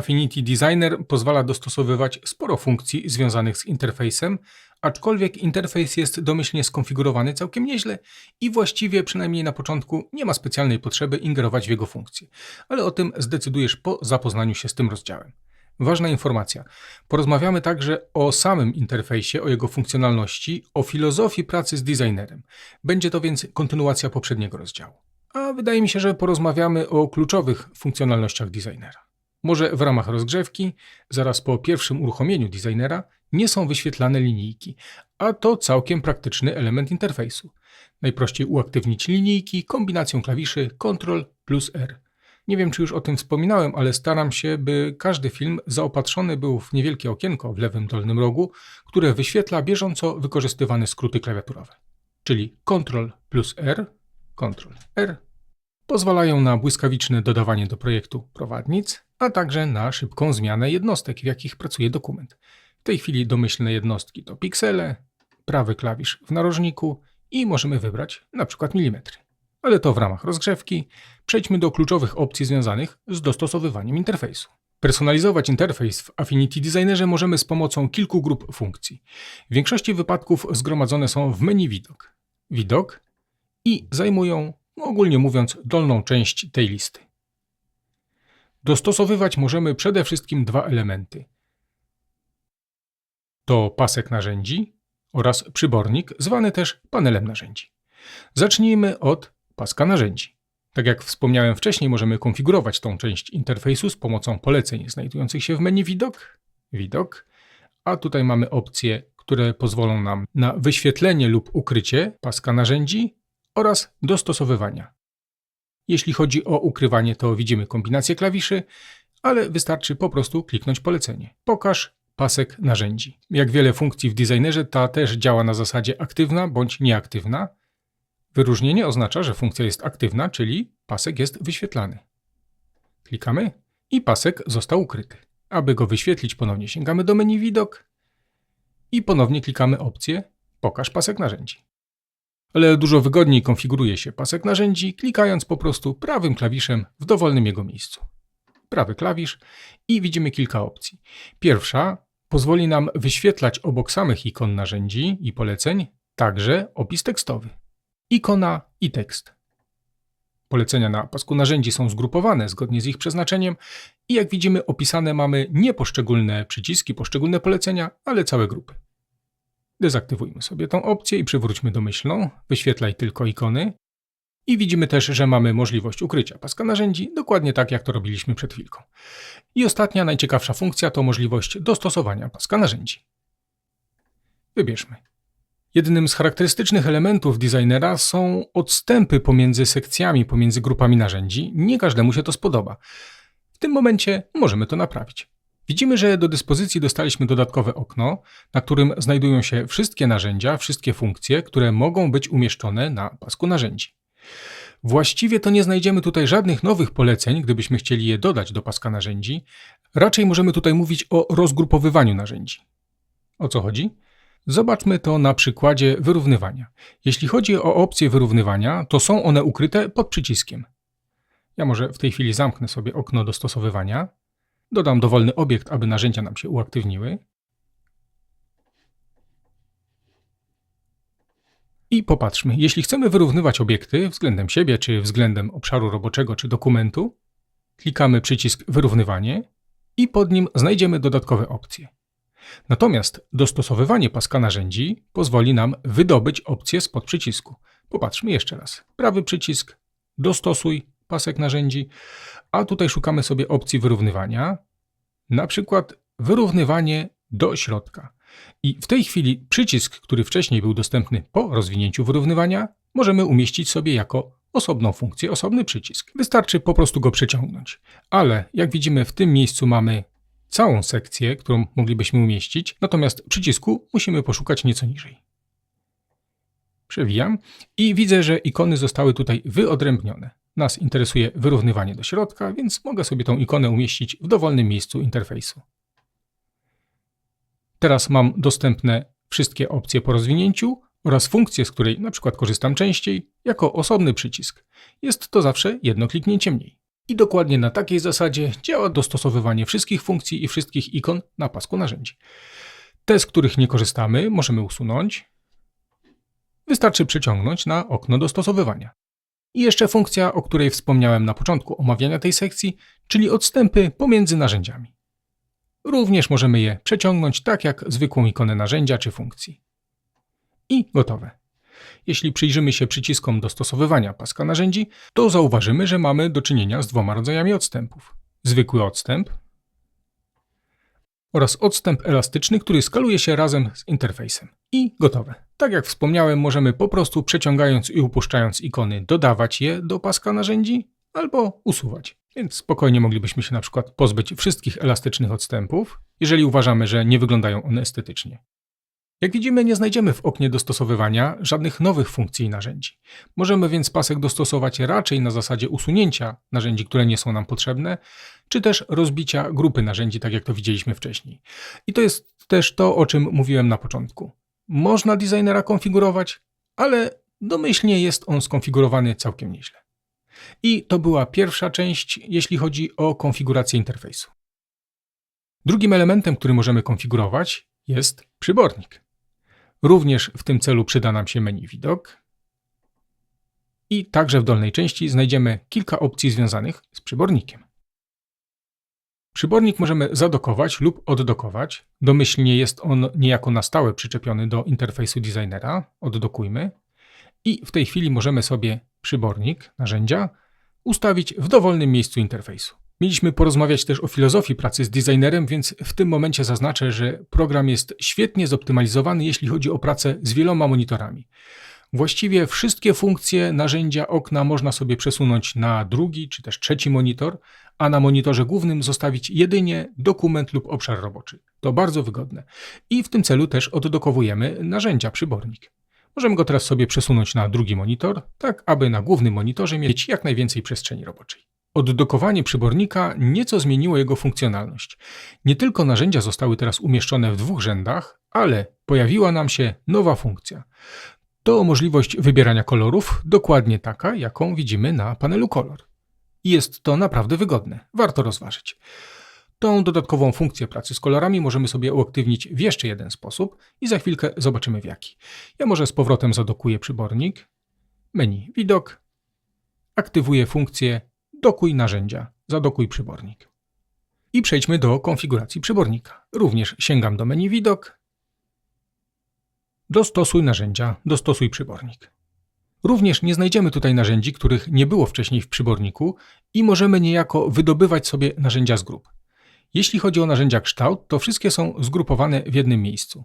Affinity Designer pozwala dostosowywać sporo funkcji związanych z interfejsem, aczkolwiek interfejs jest domyślnie skonfigurowany całkiem nieźle i właściwie przynajmniej na początku nie ma specjalnej potrzeby ingerować w jego funkcje, ale o tym zdecydujesz po zapoznaniu się z tym rozdziałem. Ważna informacja. Porozmawiamy także o samym interfejsie, o jego funkcjonalności, o filozofii pracy z designerem. Będzie to więc kontynuacja poprzedniego rozdziału. A wydaje mi się, że porozmawiamy o kluczowych funkcjonalnościach designera. Może w ramach rozgrzewki, zaraz po pierwszym uruchomieniu designera, nie są wyświetlane linijki, a to całkiem praktyczny element interfejsu. Najprościej uaktywnić linijki kombinacją klawiszy Ctrl plus R. Nie wiem, czy już o tym wspominałem, ale staram się, by każdy film zaopatrzony był w niewielkie okienko w lewym dolnym rogu, które wyświetla bieżąco wykorzystywane skróty klawiaturowe. Czyli Ctrl plus R, Ctrl R pozwalają na błyskawiczne dodawanie do projektu prowadnic, a także na szybką zmianę jednostek, w jakich pracuje dokument. W tej chwili domyślne jednostki to piksele, prawy klawisz w narożniku i możemy wybrać na przykład milimetry. Ale to w ramach rozgrzewki. Przejdźmy do kluczowych opcji związanych z dostosowywaniem interfejsu. Personalizować interfejs w Affinity Designerze możemy z pomocą kilku grup funkcji. W większości wypadków zgromadzone są w menu Widok. Widok i zajmują, ogólnie mówiąc, dolną część tej listy. Dostosowywać możemy przede wszystkim dwa elementy. To pasek narzędzi oraz przybornik, zwany też panelem narzędzi. Zacznijmy od paska narzędzi. Tak jak wspomniałem wcześniej, możemy konfigurować tą część interfejsu z pomocą poleceń znajdujących się w menu Widok, Widok, a tutaj mamy opcje, które pozwolą nam na wyświetlenie lub ukrycie paska narzędzi oraz dostosowywania. Jeśli chodzi o ukrywanie, to widzimy kombinację klawiszy, ale wystarczy po prostu kliknąć polecenie. Pokaż pasek narzędzi. Jak wiele funkcji w designerze, ta też działa na zasadzie aktywna bądź nieaktywna. Wyróżnienie oznacza, że funkcja jest aktywna, czyli pasek jest wyświetlany. Klikamy i pasek został ukryty. Aby go wyświetlić, ponownie sięgamy do menu Widok i ponownie klikamy opcję Pokaż pasek narzędzi. Ale dużo wygodniej konfiguruje się pasek narzędzi, klikając po prostu prawym klawiszem w dowolnym jego miejscu. Prawy klawisz i widzimy kilka opcji. Pierwsza pozwoli nam wyświetlać obok samych ikon narzędzi i poleceń także opis tekstowy. Ikona i tekst. Polecenia na pasku narzędzi są zgrupowane zgodnie z ich przeznaczeniem i jak widzimy opisane mamy nie poszczególne przyciski, poszczególne polecenia, ale całe grupy. Dezaktywujmy sobie tą opcję i przywróćmy domyślną. Wyświetlaj tylko ikony. I widzimy też, że mamy możliwość ukrycia paska narzędzi, dokładnie tak jak to robiliśmy przed chwilką. I ostatnia, najciekawsza funkcja to możliwość dostosowania paska narzędzi. Wybierzmy. Jednym z charakterystycznych elementów designera są odstępy pomiędzy sekcjami, pomiędzy grupami narzędzi. Nie każdemu się to spodoba. W tym momencie możemy to naprawić. Widzimy, że do dyspozycji dostaliśmy dodatkowe okno, na którym znajdują się wszystkie narzędzia, wszystkie funkcje, które mogą być umieszczone na pasku narzędzi. Właściwie to nie znajdziemy tutaj żadnych nowych poleceń, gdybyśmy chcieli je dodać do paska narzędzi. Raczej możemy tutaj mówić o rozgrupowywaniu narzędzi. O co chodzi? Zobaczmy to na przykładzie wyrównywania. Jeśli chodzi o opcje wyrównywania, to są one ukryte pod przyciskiem. Ja może w tej chwili zamknę sobie okno dostosowywania. Dodam dowolny obiekt, aby narzędzia nam się uaktywniły. I popatrzmy, jeśli chcemy wyrównywać obiekty względem siebie, czy względem obszaru roboczego, czy dokumentu, klikamy przycisk Wyrównywanie i pod nim znajdziemy dodatkowe opcje. Natomiast dostosowywanie paska narzędzi pozwoli nam wydobyć opcję spod przycisku. Popatrzmy jeszcze raz. Prawy przycisk, dostosuj pasek narzędzi, a tutaj szukamy sobie opcji wyrównywania, na przykład wyrównywanie do środka. I w tej chwili przycisk, który wcześniej był dostępny po rozwinięciu wyrównywania, możemy umieścić sobie jako osobną funkcję, osobny przycisk. Wystarczy po prostu go przeciągnąć. Ale jak widzimy w tym miejscu mamy całą sekcję, którą moglibyśmy umieścić, natomiast przycisku musimy poszukać nieco niżej. Przewijam i widzę, że ikony zostały tutaj wyodrębnione. Nas interesuje wyrównywanie do środka, więc mogę sobie tą ikonę umieścić w dowolnym miejscu interfejsu. Teraz mam dostępne wszystkie opcje po rozwinięciu oraz funkcję, z której na przykład korzystam częściej, jako osobny przycisk. Jest to zawsze jedno kliknięcie mniej. I dokładnie na takiej zasadzie działa dostosowywanie wszystkich funkcji i wszystkich ikon na pasku narzędzi. Te, z których nie korzystamy, możemy usunąć. Wystarczy przeciągnąć na okno dostosowywania. I jeszcze funkcja, o której wspomniałem na początku omawiania tej sekcji, czyli odstępy pomiędzy narzędziami. Również możemy je przeciągnąć tak jak zwykłą ikonę narzędzia czy funkcji. I gotowe. Jeśli przyjrzymy się przyciskom dostosowywania paska narzędzi, to zauważymy, że mamy do czynienia z dwoma rodzajami odstępów. Zwykły odstęp oraz odstęp elastyczny, który skaluje się razem z interfejsem. I gotowe. Tak jak wspomniałem, możemy po prostu przeciągając i upuszczając ikony dodawać je do paska narzędzi albo usuwać. Więc spokojnie moglibyśmy się na przykład pozbyć wszystkich elastycznych odstępów, jeżeli uważamy, że nie wyglądają one estetycznie. Jak widzimy, nie znajdziemy w oknie dostosowywania żadnych nowych funkcji i narzędzi. Możemy więc pasek dostosować raczej na zasadzie usunięcia narzędzi, które nie są nam potrzebne, czy też rozbicia grupy narzędzi, tak jak to widzieliśmy wcześniej. I to jest też to, o czym mówiłem na początku. Można designera konfigurować, ale domyślnie jest on skonfigurowany całkiem nieźle. I to była pierwsza część, jeśli chodzi o konfigurację interfejsu. Drugim elementem, który możemy konfigurować, jest przybornik. Również w tym celu przyda nam się menu widok. I także w dolnej części znajdziemy kilka opcji związanych z przybornikiem. Przybornik możemy zadokować lub oddokować. Domyślnie jest on niejako na stałe przyczepiony do interfejsu designera. Oddokujmy. I w tej chwili możemy sobie przybornik, narzędzia, ustawić w dowolnym miejscu interfejsu. Mieliśmy porozmawiać też o filozofii pracy z designerem, więc w tym momencie zaznaczę, że program jest świetnie zoptymalizowany, jeśli chodzi o pracę z wieloma monitorami. Właściwie wszystkie funkcje narzędzia okna można sobie przesunąć na drugi czy też trzeci monitor, a na monitorze głównym zostawić jedynie dokument lub obszar roboczy. To bardzo wygodne. I w tym celu też oddokowujemy narzędzia przybornik. Możemy go teraz sobie przesunąć na drugi monitor, tak aby na głównym monitorze mieć jak najwięcej przestrzeni roboczej. Oddokowanie przybornika nieco zmieniło jego funkcjonalność. Nie tylko narzędzia zostały teraz umieszczone w dwóch rzędach, ale pojawiła nam się nowa funkcja. To możliwość wybierania kolorów, dokładnie taka, jaką widzimy na panelu kolor. Jest to naprawdę wygodne, warto rozważyć. Tą dodatkową funkcję pracy z kolorami możemy sobie uaktywnić w jeszcze jeden sposób i za chwilkę zobaczymy w jaki. Ja może z powrotem zadokuję przybornik, menu widok, aktywuję funkcję dokuj narzędzia, zadokuj przybornik. I przejdźmy do konfiguracji przybornika. Również sięgam do menu widok, dostosuj narzędzia, dostosuj przybornik. Również nie znajdziemy tutaj narzędzi, których nie było wcześniej w przyborniku i możemy niejako wydobywać sobie narzędzia z grup. Jeśli chodzi o narzędzia kształt, to wszystkie są zgrupowane w jednym miejscu.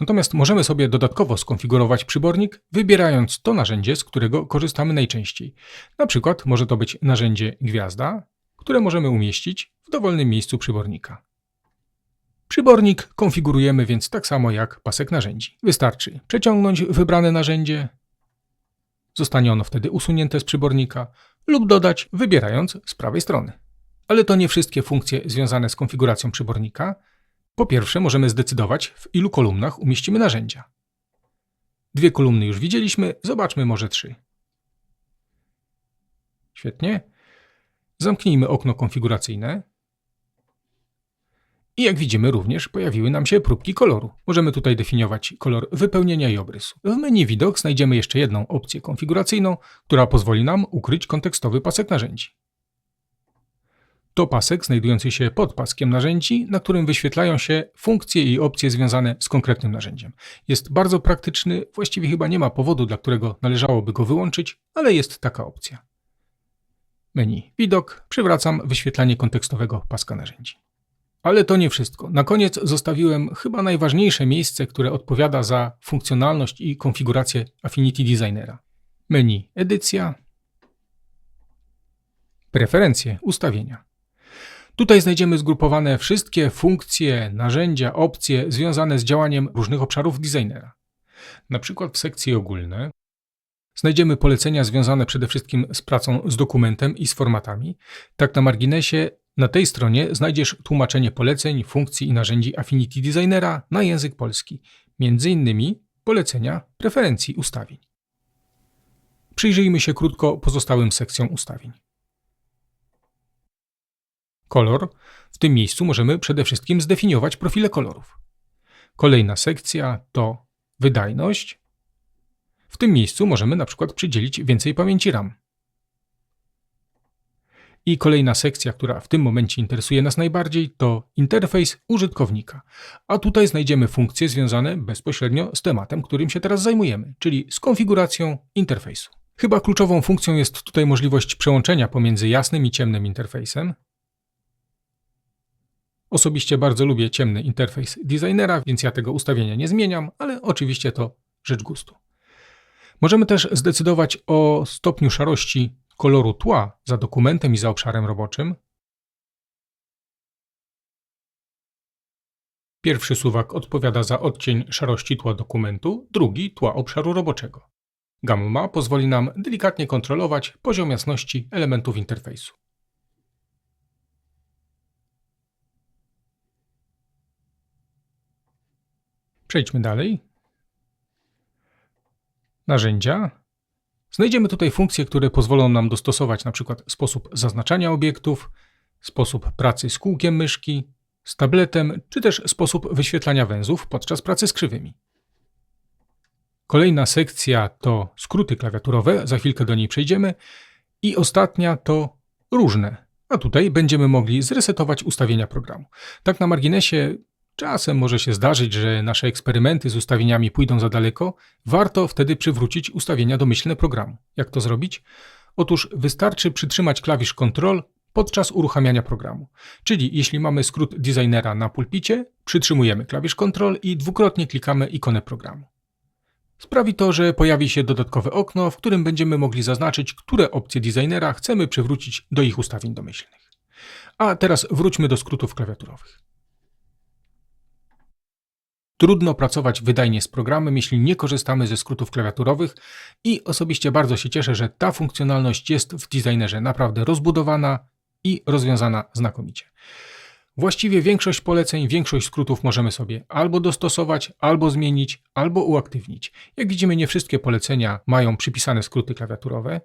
Natomiast możemy sobie dodatkowo skonfigurować przybornik, wybierając to narzędzie, z którego korzystamy najczęściej. Na przykład może to być narzędzie gwiazda, które możemy umieścić w dowolnym miejscu przybornika. Przybornik konfigurujemy więc tak samo jak pasek narzędzi. Wystarczy przeciągnąć wybrane narzędzie, zostanie ono wtedy usunięte z przybornika lub dodać wybierając z prawej strony. Ale to nie wszystkie funkcje związane z konfiguracją przybornika. Po pierwsze, możemy zdecydować, w ilu kolumnach umieścimy narzędzia. Dwie kolumny już widzieliśmy, zobaczmy może trzy. Świetnie. Zamknijmy okno konfiguracyjne. I jak widzimy również pojawiły nam się próbki koloru. Możemy tutaj definiować kolor wypełnienia i obrysu. W menu widok znajdziemy jeszcze jedną opcję konfiguracyjną, która pozwoli nam ukryć kontekstowy pasek narzędzi. To pasek znajdujący się pod paskiem narzędzi, na którym wyświetlają się funkcje i opcje związane z konkretnym narzędziem. Jest bardzo praktyczny, właściwie chyba nie ma powodu, dla którego należałoby go wyłączyć, ale jest taka opcja. Menu Widok przywracam wyświetlanie kontekstowego paska narzędzi. Ale to nie wszystko. Na koniec zostawiłem chyba najważniejsze miejsce, które odpowiada za funkcjonalność i konfigurację Affinity Designera. Menu Edycja, Preferencje, ustawienia. Tutaj znajdziemy zgrupowane wszystkie funkcje, narzędzia, opcje związane z działaniem różnych obszarów designera. Na przykład w sekcji ogólne znajdziemy polecenia związane przede wszystkim z pracą z dokumentem i z formatami. Tak na marginesie, na tej stronie znajdziesz tłumaczenie poleceń, funkcji i narzędzi Affinity Designera na język polski, innymi polecenia preferencji ustawień. Przyjrzyjmy się krótko pozostałym sekcjom ustawień. Kolor. W tym miejscu możemy przede wszystkim zdefiniować profile kolorów. Kolejna sekcja to wydajność. W tym miejscu możemy na przykład przydzielić więcej pamięci RAM. I kolejna sekcja, która w tym momencie interesuje nas najbardziej, to interfejs użytkownika. A tutaj znajdziemy funkcje związane bezpośrednio z tematem, którym się teraz zajmujemy, czyli z konfiguracją interfejsu. Chyba kluczową funkcją jest tutaj możliwość przełączenia pomiędzy jasnym i ciemnym interfejsem. Osobiście bardzo lubię ciemny interfejs designera, więc ja tego ustawienia nie zmieniam, ale oczywiście to rzecz gustu. Możemy też zdecydować o stopniu szarości koloru tła za dokumentem i za obszarem roboczym. Pierwszy suwak odpowiada za odcień szarości tła dokumentu, drugi tła obszaru roboczego. Gamma pozwoli nam delikatnie kontrolować poziom jasności elementów interfejsu. Przejdźmy dalej. Narzędzia. Znajdziemy tutaj funkcje, które pozwolą nam dostosować np. sposób zaznaczania obiektów, sposób pracy z kółkiem myszki, z tabletem, czy też sposób wyświetlania węzłów podczas pracy z krzywymi. Kolejna sekcja to skróty klawiaturowe, za chwilkę do niej przejdziemy. I ostatnia to różne. A tutaj będziemy mogli zresetować ustawienia programu. Tak na marginesie, czasem może się zdarzyć, że nasze eksperymenty z ustawieniami pójdą za daleko. Warto wtedy przywrócić ustawienia domyślne programu. Jak to zrobić? Otóż wystarczy przytrzymać klawisz Ctrl podczas uruchamiania programu. Czyli jeśli mamy skrót designera na pulpicie, przytrzymujemy klawisz Ctrl i dwukrotnie klikamy ikonę programu. Sprawi to, że pojawi się dodatkowe okno, w którym będziemy mogli zaznaczyć, które opcje designera chcemy przywrócić do ich ustawień domyślnych. A teraz wróćmy do skrótów klawiaturowych. Trudno pracować wydajnie z programem, jeśli nie korzystamy ze skrótów klawiaturowych i osobiście bardzo się cieszę, że ta funkcjonalność jest w designerze naprawdę rozbudowana i rozwiązana znakomicie. Właściwie większość poleceń, większość skrótów możemy sobie albo dostosować, albo zmienić, albo uaktywnić. Jak widzimy, nie wszystkie polecenia mają przypisane skróty klawiaturowe,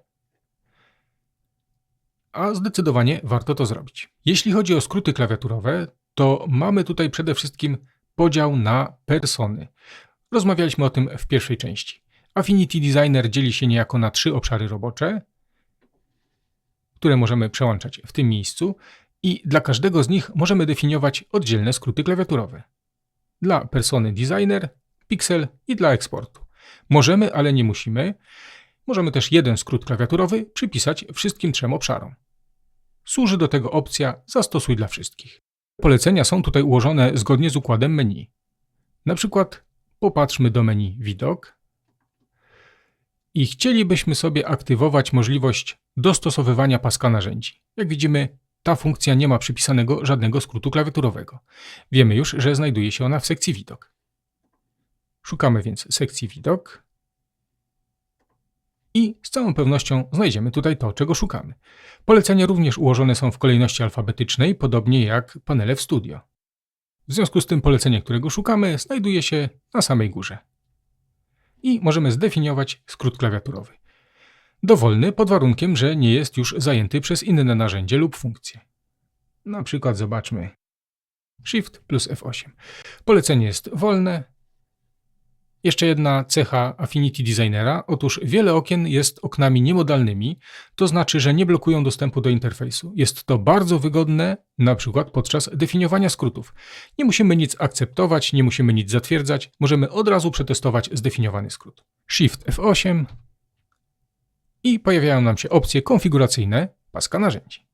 a zdecydowanie warto to zrobić. Jeśli chodzi o skróty klawiaturowe, to mamy tutaj przede wszystkim podział na persony. Rozmawialiśmy o tym w pierwszej części. Affinity Designer dzieli się niejako na trzy obszary robocze, które możemy przełączać w tym miejscu i dla każdego z nich możemy definiować oddzielne skróty klawiaturowe. Dla persony designer, pixel i dla eksportu. Możemy, ale nie musimy. Możemy też jeden skrót klawiaturowy przypisać wszystkim trzem obszarom. Służy do tego opcja Zastosuj dla wszystkich. Polecenia są tutaj ułożone zgodnie z układem menu. Na przykład popatrzmy do menu Widok i chcielibyśmy sobie aktywować możliwość dostosowywania paska narzędzi. Jak widzimy, ta funkcja nie ma przypisanego żadnego skrótu klawiaturowego. Wiemy już, że znajduje się ona w sekcji widok. Szukamy więc sekcji widok i z całą pewnością znajdziemy tutaj to, czego szukamy. Polecenia również ułożone są w kolejności alfabetycznej, podobnie jak panele w studio. W związku z tym polecenie, którego szukamy, znajduje się na samej górze. I możemy zdefiniować skrót klawiaturowy dowolny pod warunkiem, że nie jest już zajęty przez inne narzędzie lub funkcje. Na przykład zobaczmy Shift plus F8. Polecenie jest wolne. Jeszcze jedna cecha Affinity Designera. Otóż wiele okien jest oknami niemodalnymi, to znaczy, że nie blokują dostępu do interfejsu. Jest to bardzo wygodne, na przykład podczas definiowania skrótów. Nie musimy nic akceptować, nie musimy nic zatwierdzać, możemy od razu przetestować zdefiniowany skrót. Shift F8 i pojawiają nam się opcje konfiguracyjne paska narzędzi.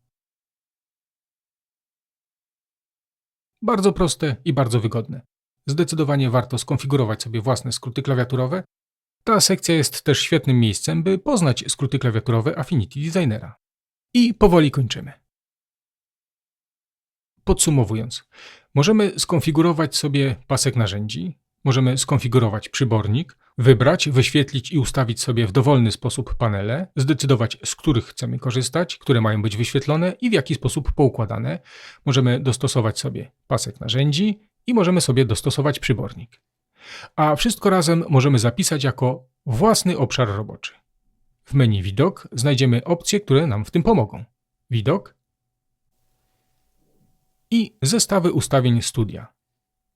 Bardzo proste i bardzo wygodne. Zdecydowanie warto skonfigurować sobie własne skróty klawiaturowe. Ta sekcja jest też świetnym miejscem, by poznać skróty klawiaturowe Affinity Designera. I powoli kończymy. Podsumowując, możemy skonfigurować sobie pasek narzędzi, możemy skonfigurować przybornik, wybrać, wyświetlić i ustawić sobie w dowolny sposób panele, zdecydować z których chcemy korzystać, które mają być wyświetlone i w jaki sposób poukładane. Możemy dostosować sobie pasek narzędzi i możemy sobie dostosować przybornik. A wszystko razem możemy zapisać jako własny obszar roboczy. W menu Widok znajdziemy opcje, które nam w tym pomogą. Widok, i zestawy ustawień studia.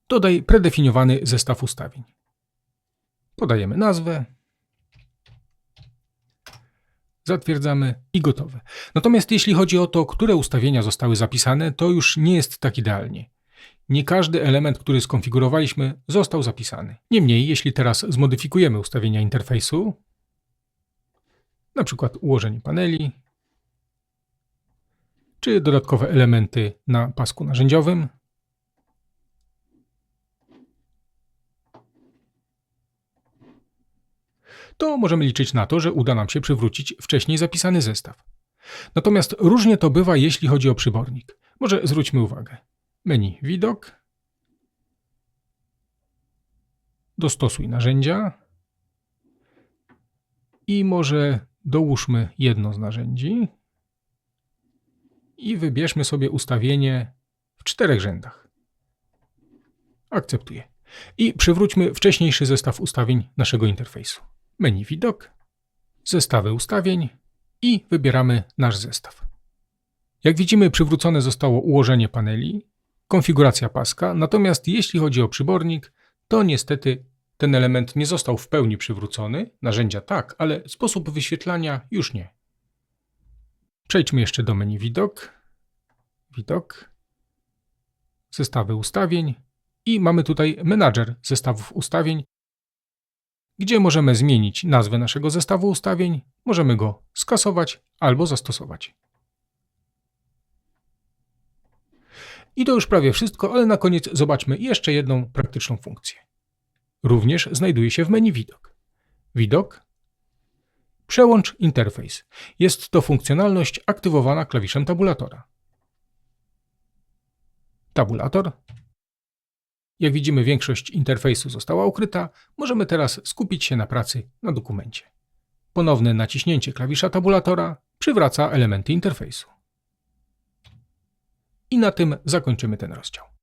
Dodaj predefiniowany zestaw ustawień. Podajemy nazwę. Zatwierdzamy i gotowe. Natomiast jeśli chodzi o to, które ustawienia zostały zapisane, to już nie jest tak idealnie. Nie każdy element, który skonfigurowaliśmy, został zapisany. Niemniej, jeśli teraz zmodyfikujemy ustawienia interfejsu, na przykład ułożenie paneli, czy dodatkowe elementy na pasku narzędziowym, to możemy liczyć na to, że uda nam się przywrócić wcześniej zapisany zestaw. Natomiast różnie to bywa, jeśli chodzi o przybornik. Może zwróćmy uwagę. Menu Widok. Dostosuj narzędzia. I może dołóżmy jedno z narzędzi. I wybierzmy sobie ustawienie w czterech rzędach. Akceptuję. I przywróćmy wcześniejszy zestaw ustawień naszego interfejsu. Menu Widok, Zestawy ustawień i wybieramy nasz zestaw. Jak widzimy, przywrócone zostało ułożenie paneli, konfiguracja paska, natomiast jeśli chodzi o przybornik, to niestety ten element nie został w pełni przywrócony, narzędzia tak, ale sposób wyświetlania już nie. Przejdźmy jeszcze do menu Widok, Widok, Zestawy ustawień. I mamy tutaj menadżer zestawów ustawień, gdzie możemy zmienić nazwę naszego zestawu ustawień, możemy go skasować albo zastosować. I to już prawie wszystko, ale na koniec zobaczmy jeszcze jedną praktyczną funkcję. Również znajduje się w menu Widok. Widok Przełącz interfejs. Jest to funkcjonalność aktywowana klawiszem tabulatora. Tabulator jak widzimy, większość interfejsu została ukryta, możemy teraz skupić się na pracy na dokumencie. Ponowne naciśnięcie klawisza tabulatora przywraca elementy interfejsu. I na tym zakończymy ten rozdział.